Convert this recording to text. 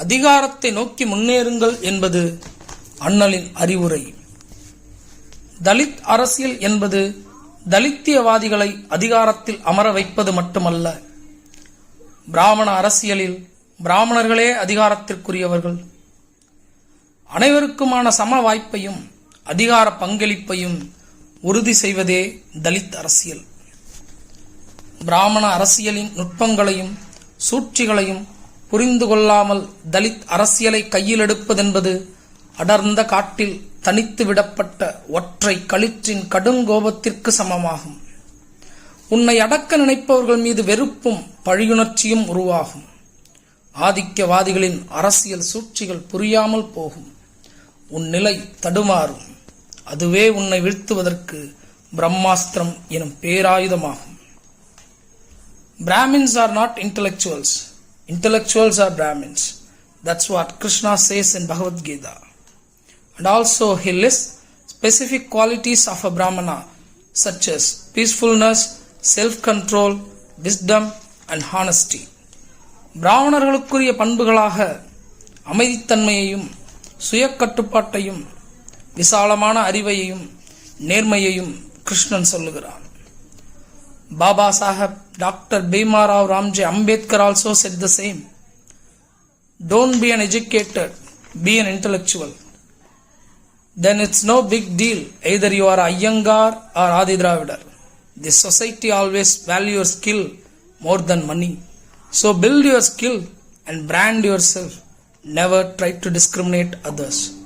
அதிகாரத்தை நோக்கி முன்னேறுங்கள் என்பது அண்ணலின் அறிவுரை. தலித் அரசியல் என்பது தலித்தியவாதிகளை அதிகாரத்தில் அமர வைப்பது மட்டுமல்ல. பிராமண அரசியலில் பிராமணர்களே அதிகாரத்திற்குரியவர்கள். அனைவருக்குமான சம வாய்ப்பையும் அதிகார பங்களிப்பையும் உறுதி செய்வதே தலித் அரசியல். பிராமண அரசியலின் நுட்பங்களையும் சூழ்ச்சிகளையும் புரிந்து கொள்ளாமல் தலித் அரசியலை கையில் எடுப்பதென்பது அடர்ந்த காட்டில் தனித்து விடப்பட்ட ஒற்றை களிற்றின் கடுங்கோபத்திற்கு சமமாகும். உன்னை அடக்க நினைப்பவர்கள் மீது வெறுப்பும் பழியுணர்ச்சியும் உருவாகும். ஆதிக்கவாதிகளின் அரசியல் சூழ்ச்சிகள் புரியாமல் போகும். உன் நிலை தடுமாறும். அதுவே உன்னை வீழ்த்துவதற்கு பிரம்மாஸ்திரம் எனும் பேராயுதமாகும். Brahmins are not intellectuals Intellectuals are Brahmins. That's what Krishna says in Bhagavad Gita. And also he lists specific qualities of a Brahmana such as peacefulness, self-control, wisdom and honesty. பிராமணர்களுக்குரிய பண்புகளாக அமைதித்தன்மையையும் சுய கட்டுப்பாட்டையும் விசாலமான அறிவையையும் நேர்மையையும் கிருஷ்ணன் சொல்லுகிறான் Baba Sahib, Dr. Bhimarao Ramji Ambedkar also said the same. Don't be an educated, be an intellectual. Then it's no big deal either you are Iyengar or Adi Dravidar. This society always value your skill more than money. So build your skill and brand yourself. Never try to discriminate others.